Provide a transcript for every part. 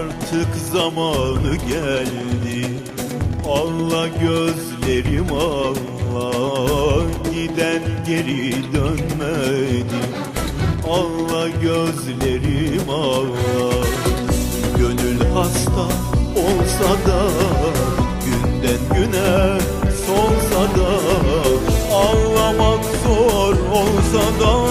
Artık zamanı geldi. Ağla gözlerim ağla Giden geri dönmedi. Ağla gözlerim ağla Gönül hasta olsa da Günden güne solsa da Ağlamak zor olsa da.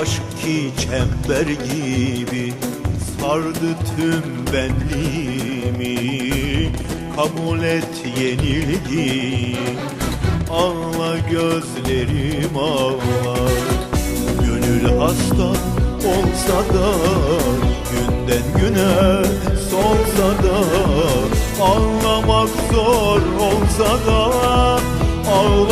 Aşk ki çember gibi sardı tüm benliğimi. Kabul et yenilgi Ağla gözlerim ağlar. Gönül hasta olsa da Günden güne solsa da Ağlamak zor olsa da Ağla gözlerim